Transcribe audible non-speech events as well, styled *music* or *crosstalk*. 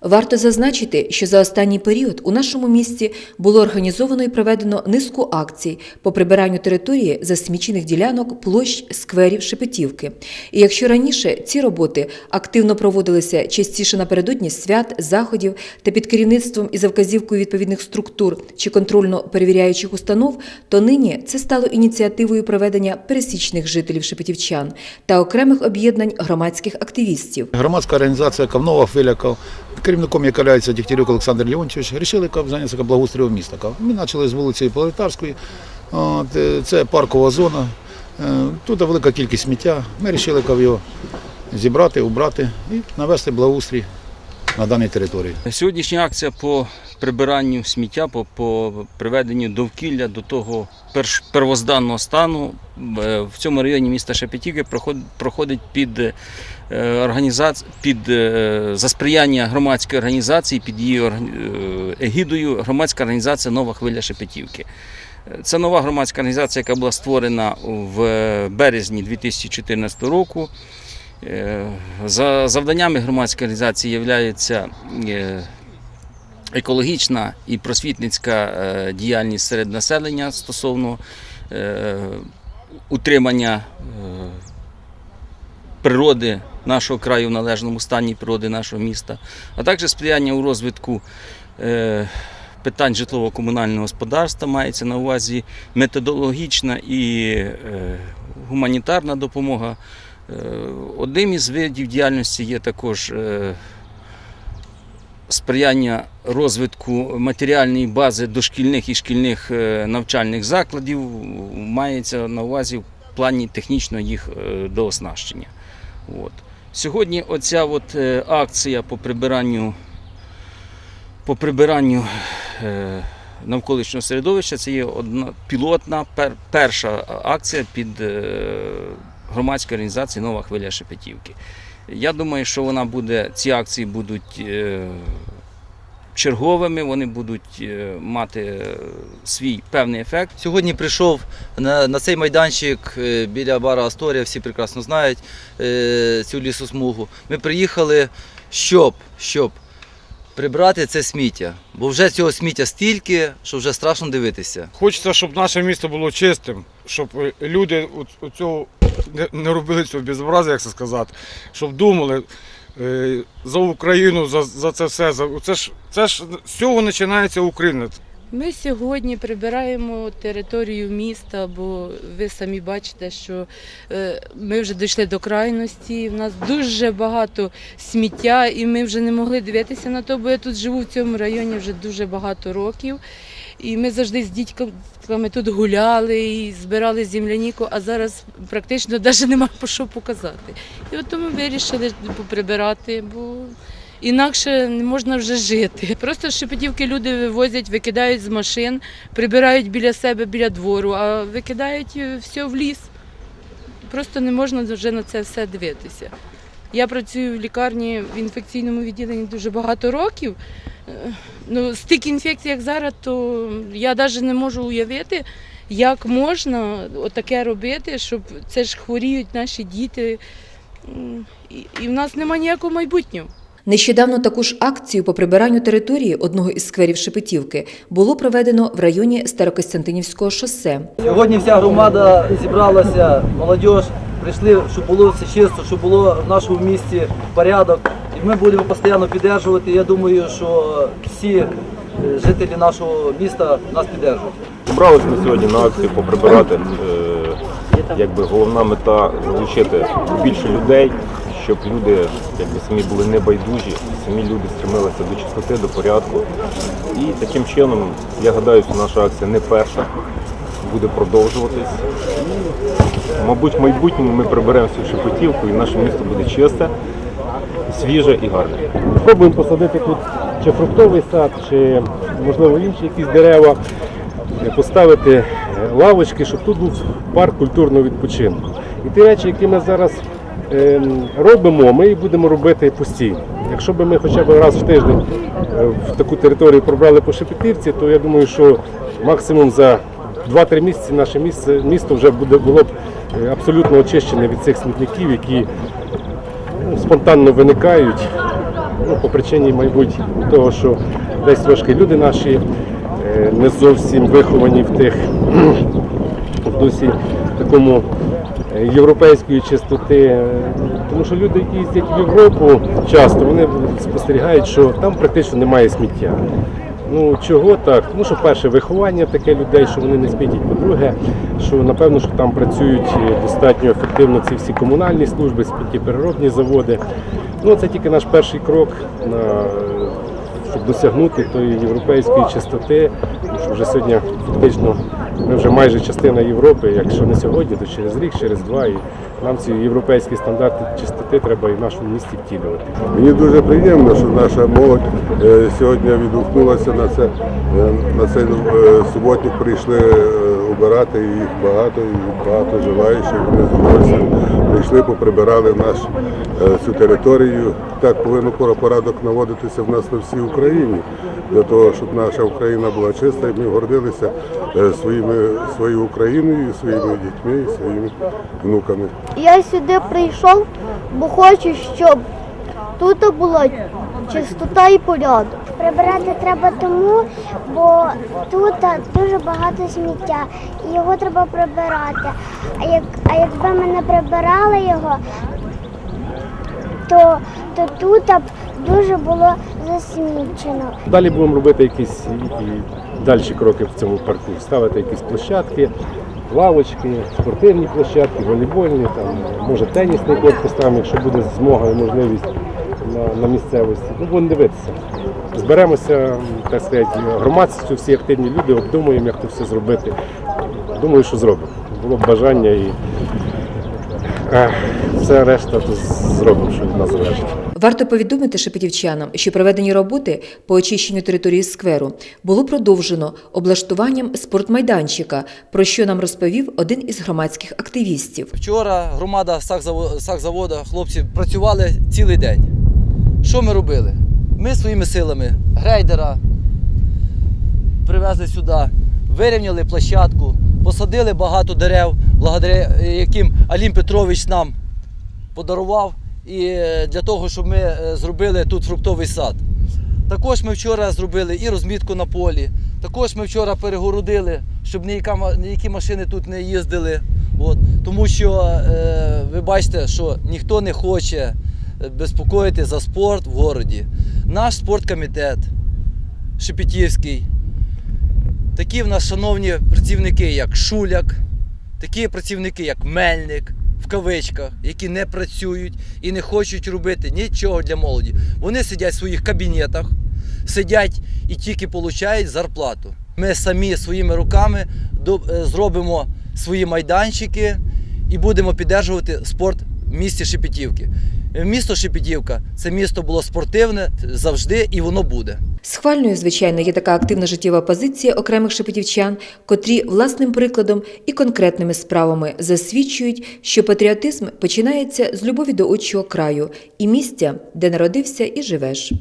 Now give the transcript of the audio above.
Варто зазначити, що за останній період у нашому місті було організовано і проведено низку акцій по прибиранню території засмічених ділянок, площ, скверів, шепетівки. І якщо раніше ці роботи активно проводилися частіше напередодні свят, заходів та під керівництвом і за вказівкою відповідних структур чи контрольно-перевіряючих установ, то нині це стало ініціативою проведення пересічних жителів шепетівчан та окремих об'єднань громадських активістів. Громадська організація Кавнова хвиля Кав, керівником яка є Дігтярюк Олександр Леонтьович, вирішили зайнятися благоустрою міста. Ми почали з вулиці Пролетарської, е, це паркова зона, Е, тут велика кількість сміття. Ми вирішили його зібрати, убрати і навести благоустрій на даній території. Сьогоднішня акція по прибиранню сміття, по, по приведенню довкілля до того перш, первозданного стану е, в цьому районі міста Шепетівки проход- проходить під, е, під е, за сприяння громадської організації, під її егідою громадська організація Нова хвиля Шепетівки. Це нова громадська організація, яка була створена в березні 2014 року. Е, За завданнями громадської організації є екологічна і просвітницька е, діяльність серед населення стосовно е, утримання е, природи нашого краю в належному стані природи нашого міста, а також сприяння у розвитку е, питань житлово-комунального господарства мається на увазі методологічна і е, гуманітарна допомога. Е, Одним із видів діяльності є також е, сприяння розвитку матеріальної бази дошкільних і шкільних е, навчальних закладів. Мається на увазі в плані технічного їх дооснащення. От. Сьогодні оця от акція по прибиранню, по прибиранню навколишнього середовища це є одна пілотна перша акція під громадської організації Нова хвиля Шепетівки. Я думаю, що вона буде, ці акції будуть е, черговими, вони будуть е, мати е, свій певний ефект. Сьогодні прийшов на, на цей майданчик біля бара Асторія, всі прекрасно знають цю лісосмугу. Ми приїхали, щоб, щоб прибрати це сміття. Бо вже цього сміття стільки, що вже страшно дивитися. Хочеться, щоб наше місто було чистим, щоб люди у цього не- робили цього безобраза, як це сказати, щоб думали е, за Україну, за, за це все. За, це, ж, це ж з цього починається Україна. Ми сьогодні прибираємо територію міста, бо ви самі бачите, що е, ми вже дійшли до крайності. У нас дуже багато сміття, і ми вже не могли дивитися на то, бо я тут живу в цьому районі вже дуже багато років. І ми завжди з дітьками тут гуляли і збирали земляніку, а зараз практично навіть нема по що показати. І от тому вирішили поприбирати, бо Інакше не можна вже жити. Просто Шепетівки люди вивозять, викидають з машин, прибирають біля себе, біля двору, а викидають е, все в ліс. Просто не можна вже на це все дивитися. Я працюю в лікарні в інфекційному відділенні дуже багато років. Е, Ну, стільки інфекцій, як зараз, то я навіть не можу уявити, як можна таке робити, щоб це ж хворіють наші діти. І, і в нас немає ніякого майбутнього. Нещодавно таку ж акцію по прибиранню території одного із скверів Шепетівки було проведено в районі Старокостянтинівського шосе. Сьогодні вся громада зібралася, молодь, прийшли, щоб було все чисто, щоб було в нашому місті порядок. Ми будемо постійно підтримувати. Я думаю, що всі е, жителі нашого міста нас підтримують. Зібралися ми сьогодні на акцію поприбирати. Е, Якби головна мета залучити більше людей, щоб люди якби самі були небайдужі, самі люди стремилися до чистоти, до порядку. І таким чином, я гадаю, що наша акція не перша, буде продовжуватись. Мабуть, в майбутньому ми приберемо всю шепотівку і наше місто буде чисте, свіже і гарне. Пробуємо посадити тут чи фруктовий сад, чи можливо інші якісь дерева, е, поставити е, лавочки, щоб тут був парк культурного відпочинку. І ті речі, які ми зараз ем, робимо, ми і будемо робити постійно. Якщо б ми хоча б раз в тиждень е, в таку територію пробрали по Шепетівці, то я думаю, що максимум за 2-3 місяці наше місто вже буде, було б абсолютно очищене від цих смітників, які спонтанно виникають Ну, по причині, мабуть, того, що десь трошки люди наші е, не зовсім виховані в тих *clears throat* в дусі такому е, європейської чистоти. Тому що люди, їздять в Європу часто, вони спостерігають, що там практично немає сміття. Ну чого так? Тому що перше виховання таке людей, що вони не спітять. По-друге, що напевно, що там працюють е, достатньо ефективно ці всі комунальні служби, сміттєпереробні заводи. Ну це тільки наш перший крок на е, щоб досягнути тої європейської чистоти, що вже сьогодні фактично ми вже майже частина Європи, якщо не сьогодні, то через рік, через два. І нам ці європейські стандарти чистоти треба і в нашому місті втілювати. Мені дуже приємно, що наша молодь е, сьогодні відгукнулася на це. Е, На цей е, суботник прийшли обирати їх багато, і багато з прийшли, поприбирали в наш е, цю територію. Так повинен пора- порядок наводитися в нас на всій Україні, для того, щоб наша Україна була чиста, і ми гордилися е, своїми, своєю Україною, своїми дітьми, і своїми внуками. Я сюди прийшов, бо хочу, щоб тут була чистота і порядок. Прибирати треба тому, бо тут дуже багато сміття, і його треба прибирати. А як а якби ми не прибирали його, то, то тут б дуже було засмічено. Далі будемо робити якісь далі кроки в цьому парку. Ставити якісь площадки, лавочки, спортивні площадки, волейбольні, там, може тенісний корт поставимо, якщо буде змога і можливість на, на місцевості. Ну, будемо дивитися. Зберемося, так сказати, громадськістю, всі активні люди, обдумуємо, як це все зробити. Думаю, що зробимо. Було б бажання і е, все решта то зробимо, що від нас залежить. Варто повідомити шепетівчанам, що проведені роботи по очищенню території скверу було продовжено облаштуванням спортмайданчика, про що нам розповів один із громадських активістів. Вчора громада сахзавода, хлопці працювали цілий день. Що ми робили? Ми своїми силами грейдера привезли сюди, вирівняли площадку, посадили багато дерев, благодаря яким Алім Петрович нам подарував і е, для того, щоб ми е, зробили тут фруктовий сад. Також ми вчора зробили і розмітку на полі. Також ми вчора перегородили, щоб ніяка, ніякі машини тут не їздили. От. Тому що е, ви бачите, що ніхто не хоче е, безпокоїти за спорт в городі. Наш спорткомітет Шепетівський, такі в нас шановні працівники, як Шуляк, такі працівники, як Мельник, в кавичках, які не працюють і не хочуть робити нічого для молоді. Вони сидять в своїх кабінетах, сидять і тільки отримують зарплату. Ми самі своїми руками е, зробимо свої майданчики і будемо підтримувати спорт в місті Шепетівки. Місто Шепетівка це місто було спортивне завжди і воно буде. Схвальною, звичайно, є така активна життєва позиція окремих шепетівчан, котрі власним прикладом і конкретними справами засвідчують, що патріотизм починається з любові до отчого краю і місця, де народився і живеш.